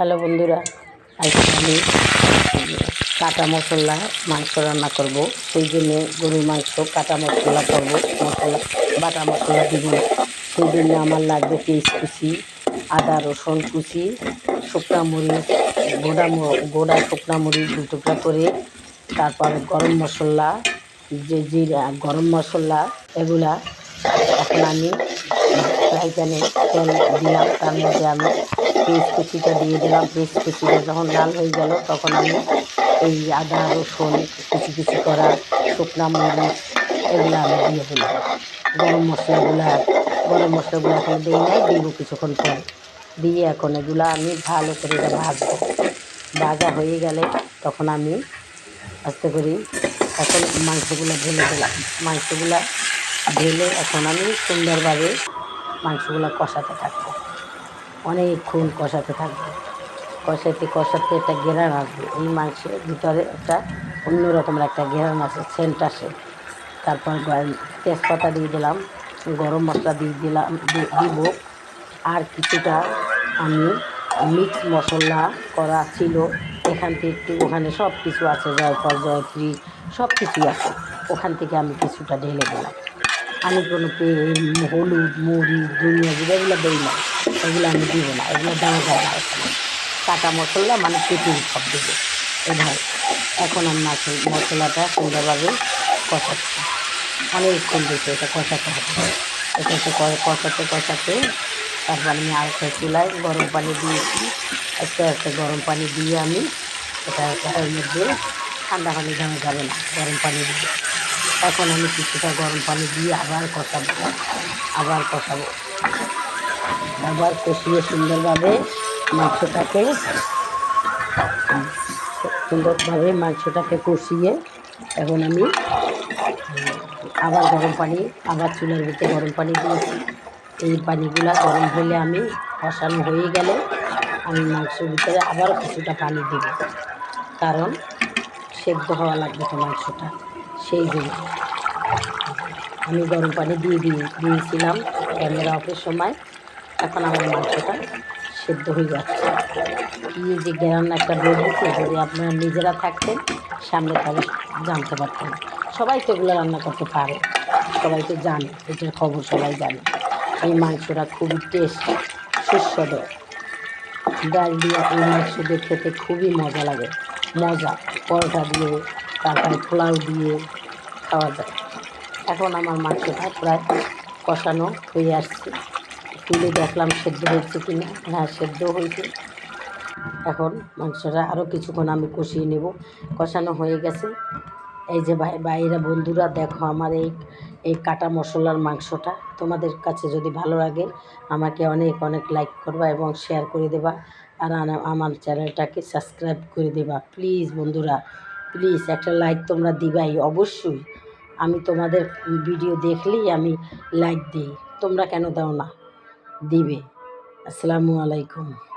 Hello বন্ধুরা আজকে আমি কাটা মশলা, মাংস রান্না করব। সেই জন্য গরুর মাংস, কাটা মশলা করব, মশলা, বাটা মশলা দিব। সেই জন্য আমার লাগবে পেঁয়াজ কুচি, আদা, রসুন কুচি, শুকনা মরিচ, গোড়া গোড়া, শুকনা মরিচ দু টুকরা করে, তারপর গরম মশলা, যে জিরা, গরম মশলা এগুলা এখন আমি ফ্রাই প্যানে তেল দিলাম। তার মধ্যে আমি পেঁয়াজ কুচিটা দিয়ে দিলাম। পেঁয়াজ কুচিটা যখন লাল হয়ে গেল, তখন আমি এই আদা, রসুন কুচি কুচি করা শুকনা মরিচ এগুলো আমি দিয়ে দিলাম। গরম মশলাগুলো গরম মশলাগুলো এখন দিই নাই, দিব কিছুক্ষণ পর। দিয়ে এখন এগুলো আমি ভালো করে এটা ভাজবো। ভাজা হয়ে গেলে তখন আমি আস্তে করে এখন মাংসগুলো ঢেলে দিলাম। মাংসগুলা ঢেলে এখন আমি সুন্দরভাবে মাংসগুলো কষাতে থাকব। অনেকক্ষণ কষাতে থাকবে। কষাতে কষাতে একটা ঘেরান আসবে। এই মাংসের ভিতরে একটা অন্যরকমের একটা ঘেরান আছে সেন্ট আসে। তারপর তেজপাতা দিয়ে দিলাম, গরম মশলা দিয়ে দিলাম দিব। আর কিছুটা আমি মিক্স মশলা করা ছিল। এখান থেকে একটু ওখানে সব কিছু আছে, জয়ফল, জয়ত্রী সব কিছুই আছে। ওখান থেকে আমি কিছুটা ঢেলে দিলাম। আমি কোনো হলুদ, মরিচ, ধনিয়া জিরা এগুলো দিই না। এগুলো আমি দিব না, এগুলো দেওয়া যায় না কাটা মশলা মানে পেটির সব দেবো এভাবে এখন আমি মাছ মশলাটা সুন্দরভাবে কষাচ্ছি। অনেকক্ষণ দিয়েছে এটা কষাতে হবে। এটাকে ক- কষাতে কষাতে তারপর আমি আর একটা চুলায় গরম পানি দিয়েছি। আস্তে আস্তে গরম পানি দিয়ে আমি এটা এটার মধ্যে ঠান্ডা পানি দেওয়া যাবে না, গরম পানি দিয়ে। এখন আমি কিছুটা গরম পানি দিয়ে আবার কষাবো আবার কষাবো। আবার কষিয়ে সুন্দরভাবে মাংসটাকে সুন্দরভাবে মাংসটাকে কষিয়ে এখন আমি, আবার গরম পানি, আবার চুলার ভিতরে গরম পানি দিয়েছি। এই পানিগুলা গরম হলে আমি কষানো হয়ে গেলে আমি মাংসের ভিতরে আবার কিছুটা পানি দেব, কারণ সেদ্ধ হওয়া লাগবে তো মাংসটা। সেই জন্য আমি গরম পানি দিয়ে দিয়ে দিয়েছিলাম ক্যামেরা অফের সময়। এখন আমার মাংসটা সেদ্ধ হয়ে যাচ্ছে। কী যে জ্ঞান একটা বেরিয়েছে যদি আপনারা নিজেরা থাকতেন, সামনে তাহলে জানতে পারতেন। সবাই তো এগুলো রান্না করতে পারে, সবাই তো জানে, এটার খবর সবাই জানে। এই মাংসটা খুবই টেস্ট সুস্বাদু। ডাল দিয়ে এই মাংস দিয়ে খেতে খুবই মজা লাগে। মজা, পরোটা দিয়ে তারপরে পোলাও দিয়ে খাওয়া যায়। এখন আমার মাংসটা প্রায় কষানো হয়ে আসছে। তুলে দেখলাম সেদ্ধ হয়েছে কি না হ্যাঁ সেদ্ধ হয়েছে। এখন মাংসটা আরও কিছুক্ষণ আমি কষিয়ে নেব। কষানো হয়ে গেছে। এই যে ভাই বাইরা বন্ধুরা, দেখো আমার এই এই কাটা মশলার মাংসটা। তোমাদের কাছে যদি ভালো লাগে, আমাকে অনেক অনেক লাইক করবা এবং শেয়ার করে দেবা। আর আমার চ্যানেলটাকে সাবস্ক্রাইব করে দেবা। প্লিজ বন্ধুরা। প্লিজ একটা লাইক তোমরা দিবাই, অবশ্যই। আমি তোমাদের ভিডিও দেখলেই আমি লাইক দিই। তোমরা কেন দাও না? দিবে। আসসালামু আলাইকুম।